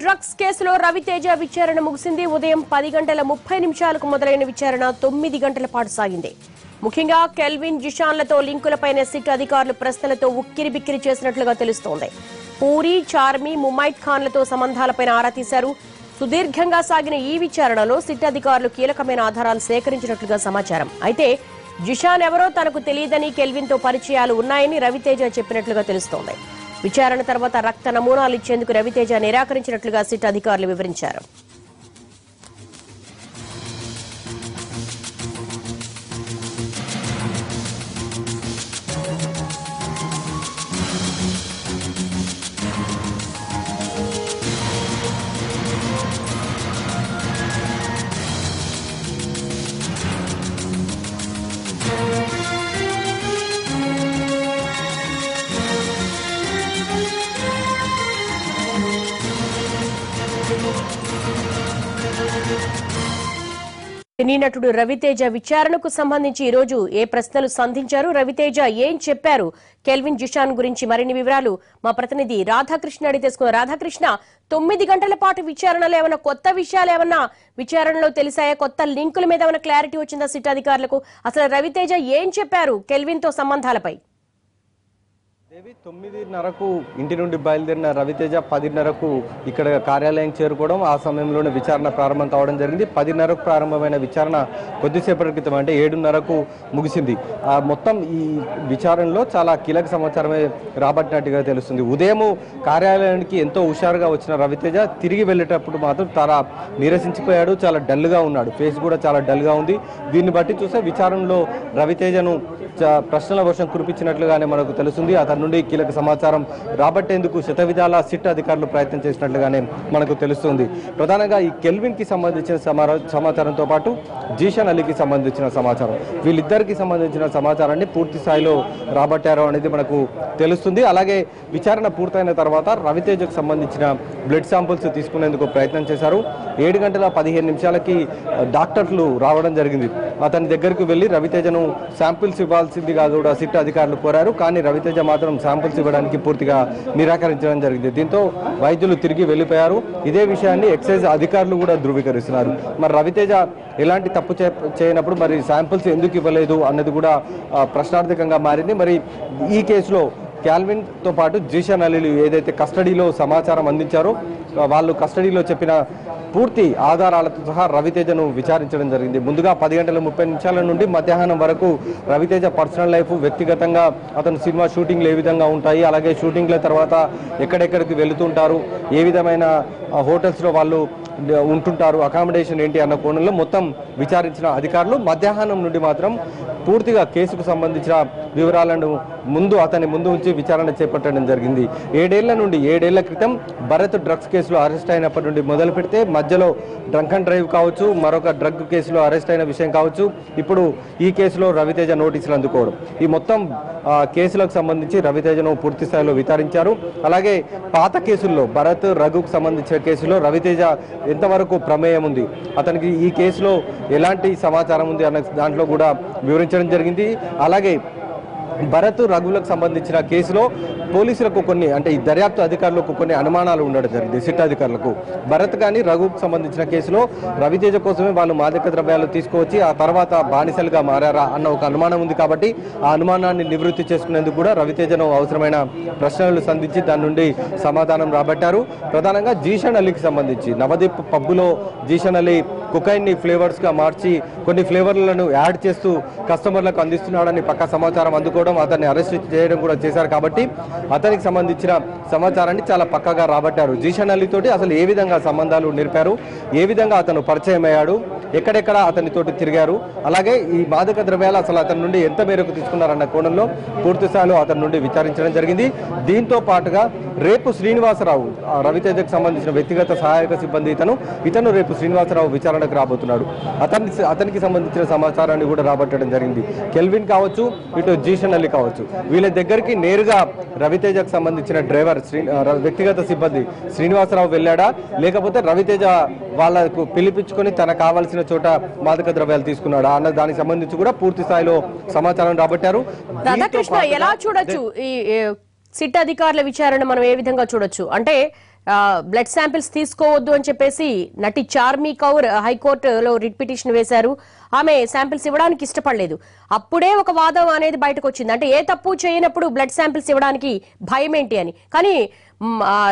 Drugs కేసులో రవితేజ విచారణ ముగిసింది. ఉదయం పది గంటల ముప్పై నిమిషాలకు మొదలైన విచారణ తొమ్మిది గంటల పాటు సాగింది. ముఖ్యంగా కెల్విన్ జిషాన్లతో లింకులపైన సిట్ అధికారులు ప్రశ్నలతో ఉక్కిరి బిక్కిరి చేసినట్లుగా తెలుస్తోంది. పూరి చార్మి ముమైత్ ఖాన్లతో సంబంధాలపై ఆరా తీశారు. సుదీర్ఘంగా సాగిన ఈ విచారణలో సిట్ అధికారులు కీలకమైన ఆధారాలు సేకరించినట్లుగా సమాచారం. అయితే జిషాన్ ఎవరో తనకు తెలియదని కెల్విన్తో పరిచయాలు ఉన్నాయని రవితేజ చెప్పినట్లుగా తెలుస్తోంది. విచారణ తర్వాత రక్త నమూనాలు ఇచ్చేందుకు రవితేజ నిరాకరించినట్లుగా సిట్ అధికారులు వివరించారు. సినీ నటుడు రవితేజ విచారణకు సంబంధించి ఈ రోజు ఏ ప్రశ్నలు సంధించారు? రవితేజ ఏం చెప్పారు? కెల్విన్ జిషాన్ గురించి మరిన్ని వివరాలు మా ప్రతినిధి రాధాకృష్ణ అడిగి తెలుసుకున్న రాధాకృష్ణ తొమ్మిది గంటల పాటు విచారణలో ఏమైనా కొత్త విషయాలు ఏమన్నా విచారణలో తెలిసాయా? కొత్త లింకుల మీద ఏమైనా క్లారిటీ వచ్చిందా సిట్ అధికారులకు? అసలు రవితేజ ఏం చెప్పారు కెల్విన్తో సంబంధాలపై? దేవి తొమ్మిదిన్నరకు ఇంటి నుండి బయలుదేరిన రవితేజ పదిన్నరకు ఇక్కడ కార్యాలయం చేరుకోవడం ఆ సమయంలోనే విచారణ ప్రారంభం కావడం జరిగింది. పదిన్నరకు ప్రారంభమైన విచారణ కొద్దిసేపటి క్రితం అంటే ఏడున్నరకు ముగిసింది. ఆ మొత్తం ఈ విచారణలో చాలా కీలక సమాచారమే రాబట్టినట్టుగా తెలుస్తుంది. ఉదయం కార్యాలయానికి ఎంతో హుషారుగా వచ్చిన రవితేజ తిరిగి వెళ్ళేటప్పుడు మాత్రం చాలా నీరసించిపోయాడు చాలా డల్గా ఉన్నాడు. ఫేస్ కూడా చాలా డల్గా ఉంది. దీన్ని బట్టి చూస్తే విచారణలో రవితేజను చ- ప్రశ్నల వర్షం కురిపించినట్లుగానే మనకు తెలుస్తుంది. అతని నుండి కీలక సమాచారం రాబట్టేందుకు శతవిధాల సిట్ అధికారులు ప్రయత్నం చేసినట్లుగానే మనకు తెలుస్తుంది. ప్రధానంగా ఈ కెల్విన్కి సంబంధించిన సమాచారంతో పాటు జీషన్ అలీకి సంబంధించిన సమాచారం. వీళ్ళిద్దరికి సంబంధించిన సమాచారాన్ని పూర్తి స్థాయిలో రాబట్టారు అనేది మనకు తెలుస్తుంది. అలాగే విచారణ పూర్తయిన తర్వాత రవితేజకు సంబంధించిన బ్లడ్ శాంపుల్స్ తీసుకునేందుకు ప్రయత్నం చేశారు. ఏడు గంటల పదిహేను నిమిషాలకి డాక్టర్లు రావడం జరిగింది. అతని దగ్గరికి వెళ్ళి రవితేజను శాంపిల్స్ ఇవ్వాల్సిందిగా కూడా సిట్ అధికారులు కోరారు. కానీ రవితేజ మాత్రం శాంపిల్స్ ఇవ్వడానికి పూర్తిగా నిరాకరించడం జరిగింది. దీంతో వైద్యులు తిరిగి వెళ్ళిపోయారు. ఇదే విషయాన్ని ఎక్సైజ్ అధికారులు కూడా ధృవీకరిస్తున్నారు. మరి రవితేజ ఎలాంటి తప్పు చేయనప్పుడు మరి శాంపిల్స్ ఎందుకు ఇవ్వలేదు అన్నది కూడా ప్రశ్నార్థకంగా మారింది. మరి ఈ కేసులో క్యాల్విన్తో పాటు జీషన్ అలీలు ఏదైతే కస్టడీలో సమాచారం అందించారో వాళ్ళు కస్టడీలో చెప్పిన పూర్తి ఆధారాలతో సహా రవితేజను విచారించడం జరిగింది. ముందుగా పది గంటల ముప్పై నిమిషాల నుండి మధ్యాహ్నం వరకు రవితేజ పర్సనల్ లైఫ్ వ్యక్తిగతంగా అతను సినిమా షూటింగ్లు ఏ విధంగా ఉంటాయి అలాగే షూటింగ్ల తర్వాత ఎక్కడెక్కడికి వెళుతుంటారు ఏ విధమైన హోటల్స్లో వాళ్ళు ఉంటుంటారు అకామిడేషన్ ఏంటి అన్న కోణంలో మొత్తం విచారించిన అధికారులు మధ్యాహ్నం నుండి మాత్రం పూర్తిగా కేసుకు సంబంధించిన వివరాలను ముందు అతని ముందు ఉంచి విచారణ చేపట్టడం జరిగింది. ఏడేళ్ళ నుండి ఏడేళ్ళ క్రితం భరత్ డ్రగ్స్ కేసులో అరెస్ట్ అయినప్పటి నుండి మొదలు పెడితే మధ్యలో డ్రంక్ అండ్ డ్రైవ్ కావచ్చు మరొక డ్రగ్ కేసులో అరెస్ట్ అయిన విషయం కావచ్చు. ఇప్పుడు ఈ కేసులో రవితేజ నోటీసులు అందుకోవడం. ఈ మొత్తం కేసులకు సంబంధించి రవితేజను పూర్తి స్థాయిలో విచారించారు. అలాగే పాత కేసుల్లో భరత్ రఘుకు సంబంధించిన కేసులో రవితేజ ఎంతవరకు ప్రమేయం ఉంది? అతనికి ఈ కేసులో ఎలాంటి సమాచారం ఉంది అన్న దాంట్లో కూడా పంపించడం జరిగింది. అలాగే భరత్ రఘువులకు సంబంధించిన కేసులో పోలీసులకు కొన్ని అంటే ఈ దర్యాప్తు అధికారులకు కొన్ని అనుమానాలు ఉండడం జరిగింది సిట్ అధికారులకు. భరత్ కానీ రఘుకు సంబంధించిన కేసులో రవితేజ కోసమే వాళ్ళు మాదక ద్రవ్యాలు తీసుకువచ్చి ఆ తర్వాత బానిసలుగా మారారా అన్న ఒక అనుమానం ఉంది కాబట్టి ఆ అనుమానాన్ని నివృత్తి చేసుకునేందుకు కూడా రవితేజను అవసరమైన ప్రశ్నలు సంధించి దాని నుండి సమాధానం రాబట్టారు. ప్రధానంగా జీషన్ అలీకి సంబంధించి నవదీప్ పబ్బులో జీషన్ అలీ కుకైన్ని ని మార్చి కొన్ని ఫ్లేవర్లను యాడ్ చేస్తూ కస్టమర్లకు అందిస్తున్నాడని పక్క సమాచారం అందుకోవడం అతన్ని అరెస్ట్ చేయడం కూడా చేశారు కాబట్టి అతనికి సంబంధించిన సమాచారాన్ని చాలా పక్కగా రాబట్టారు. జీషన్ అలీ తోటి అసలు ఏ విధంగా సంబంధాలు నిలిపారు? ఏ విధంగా అతను పరిచయం అయ్యాడు ఎక్కడెక్కడ అతనితోటి తిరిగారు. అలాగే ఈ మాదక ద్రవ్యాలు అసలు అతని నుండి ఎంత మేరకు తీసుకున్నారన్న కోణంలో పూర్తిస్థాయిలో అతని నుండి విచారించడం జరిగింది. దీంతో పాటుగా రేపు శ్రీనివాసరావు రవితేజకు సంబంధించిన వ్యక్తిగత సహాయక సిబ్బంది ఇతను ఇతను రేపు శ్రీనివాసరావు విచారణకు రాబోతున్నాడు. అతని అతనికి సంబంధించిన సమాచారాన్ని కూడా రాబట్టడం జరిగింది. కెల్విన్ కావచ్చు ఇటు జీషన్ అలీ కావచ్చు. వీళ్ళ దగ్గరికి నేరుగా రవితేజకు సంబంధించిన డ్రైవర్ శ్రీ వ్యక్తిగత సిబ్బంది శ్రీనివాసరావు వెళ్ళాడా? లేకపోతే రవితేజ వాళ్ళకు పిలిపించుకొని తన కావాల్సిన చోట మాదక ద్రవ్యాలు తీసుకున్నాడా అన్న దానికి సంబంధించి కూడా పూర్తి స్థాయిలో సమాచారం రాబట్టారు. రాధాకృష్ణ ఎలా చూడొచ్చు? ఈ సిట్ అధికారుల విచారణ మనం ఏ విధంగా చూడొచ్చు? అంటే బ్లడ్ శాంపిల్స్ తీసుకోవద్దు అని చెప్పేసి నటి చార్మీ కౌర్ హైకోర్టులో రిట్ పిటిషన్ వేశారు. ఆమె శాంపిల్స్ ఇవ్వడానికి ఇష్టపడలేదు. అప్పుడే ఒక వాదం అనేది బయటకు వచ్చింది. అంటే ఏ తప్పు చేయనప్పుడు బ్లడ్ శాంపిల్స్ ఇవ్వడానికి భయం ఏంటి అని. కానీ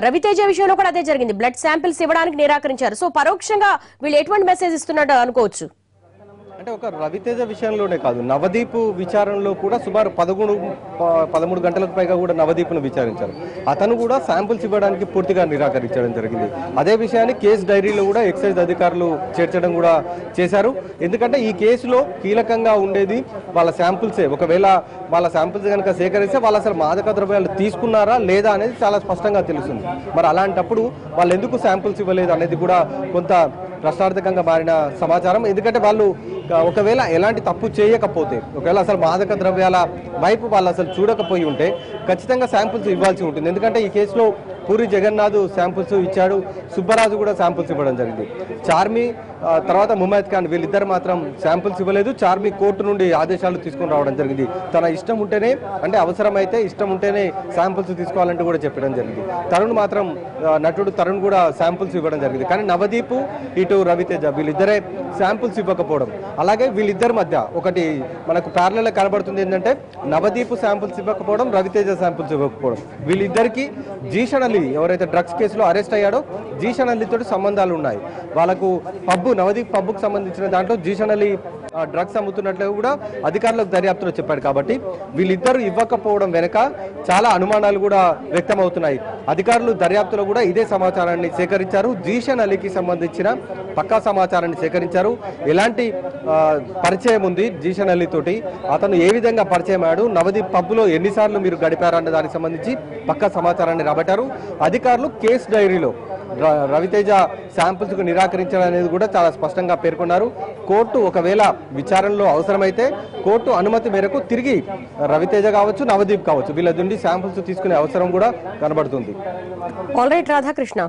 రవితేజ విషయంలో కూడా అదే జరిగింది. బ్లడ్ శాంపిల్స్ ఇవ్వడానికి నిరాకరించారు. సో పరోక్షంగా వీళ్ళు ఎటువంటి మెసేజ్ ఇస్తున్నట్టు అనుకోవచ్చు? అంటే ఒక రవితేజ విషయంలోనే కాదు నవదీప్ విచారణలో కూడా సుమారు పదకొండు పదమూడు గంటలకు పైగా కూడా నవదీప్ను విచారించారు. అతను కూడా శాంపుల్స్ ఇవ్వడానికి పూర్తిగా నిరాకరించడం జరిగింది. అదే విషయాన్ని కేసు డైరీలో కూడా ఎక్సైజ్ అధికారులు చేర్చడం కూడా చేశారు. ఎందుకంటే ఈ కేసులో కీలకంగా ఉండేది వాళ్ళ శాంపుల్సే. ఒకవేళ వాళ్ళ శాంపుల్స్ కనుక సేకరిస్తే వాళ్ళు అసలు మాదక ద్రవ్యాలు తీసుకున్నారా లేదా అనేది చాలా స్పష్టంగా తెలుస్తుంది. మరి అలాంటప్పుడు వాళ్ళు ఎందుకు శాంపుల్స్ ఇవ్వలేదు అనేది కూడా కొంత ప్రశ్నార్థకంగా మారిన సమాచారం. ఎందుకంటే వాళ్ళు ఒకవేళ ఎలాంటి తప్పు చేయకపోతే ఒకవేళ అసలు మాదక ద్రవ్యాల వైపు వాళ్ళు అసలు చూడకపోయి ఉంటే ఖచ్చితంగా శాంపుల్స్ ఇవ్వాల్సి ఉంటుంది. ఎందుకంటే ఈ కేసులో పూరి జగన్నాథ్ శాంపుల్స్ ఇచ్చాడు. సుబ్బరాజు కూడా శాంపుల్స్ ఇవ్వడం జరిగింది. చార్మి తర్వాత ముమైద్ ఖాన్ వీళ్ళిద్దరు మాత్రం శాంపుల్స్ ఇవ్వలేదు. చార్మి కోర్టు నుండి ఆదేశాలు తీసుకొని రావడం జరిగింది. తన ఇష్టం ఉంటేనే అంటే అవసరమైతే ఇష్టం ఉంటేనే శాంపుల్స్ తీసుకోవాలంటే కూడా చెప్పడం జరిగింది. తరుణ్ మాత్రం నటుడు తరుణ్ కూడా శాంపుల్స్ ఇవ్వడం జరిగింది. కానీ నవదీప్ ఇటు రవితేజ వీళ్ళిద్దరే శాంపుల్స్ ఇవ్వకపోవడం. అలాగే వీళ్ళిద్దరి మధ్య ఒకటి మనకు ప్యారలలో కనబడుతుంది ఏంటంటే నవదీప్ శాంపుల్స్ ఇవ్వకపోవడం రవితేజ శాంపుల్స్ ఇవ్వకపోవడం. వీళ్ళిద్దరికీ జీషన్ అలీ ఎవరైతే డ్రగ్స్ కేసులో అరెస్ట్ అయ్యాడో జీషన్ అల్లితో సంబంధాలు ఉన్నాయి వాళ్ళకు పబ్బు నవదీప్ పబ్బుకు సంబంధించిన దాంట్లో జీషన్ అలీ డ్రగ్స్ అమ్ముతున్నట్లు కూడా అధికారులకు దర్యాప్తులో చెప్పాడు కాబట్టి వీళ్ళిద్దరూ ఇవ్వకపోవడం వెనుక చాలా అనుమానాలు కూడా వ్యక్తమవుతున్నాయి. అధికారులు దర్యాప్తులో కూడా ఇదే సమాచారాన్ని సేకరించారు. జీషన్ అలీకి సంబంధించిన పక్కా సమాచారాన్ని సేకరించారు. ఎలాంటి పరిచయం ఉంది జీషన్ అలీ తోటి? అతను ఏ విధంగా పరిచయం అయ్యాడు? నవదీప్ పబ్బులో ఎన్నిసార్లు మీరు గడిపారన్న దానికి సంబంధించి పక్కా సమాచారాన్ని రాబట్టారు. అధికారులు కేసు డైరీలో రవితేజ శాంపుల్స్కు నిరాకరించడం అనేది కూడా చాలా స్పష్టంగా పేర్కొన్నారు. కోర్టు ఒకవేళ విచారణలో అవసరమైతే కోర్టు అనుమతి మేరకు తిరిగి రవితేజ కావచ్చు నవదీప్ కావచ్చు. వీళ్ళ నుండి శాంపుల్స్ తీసుకునే అవసరం కూడా కనబడుతుంది. All right Radhakrishna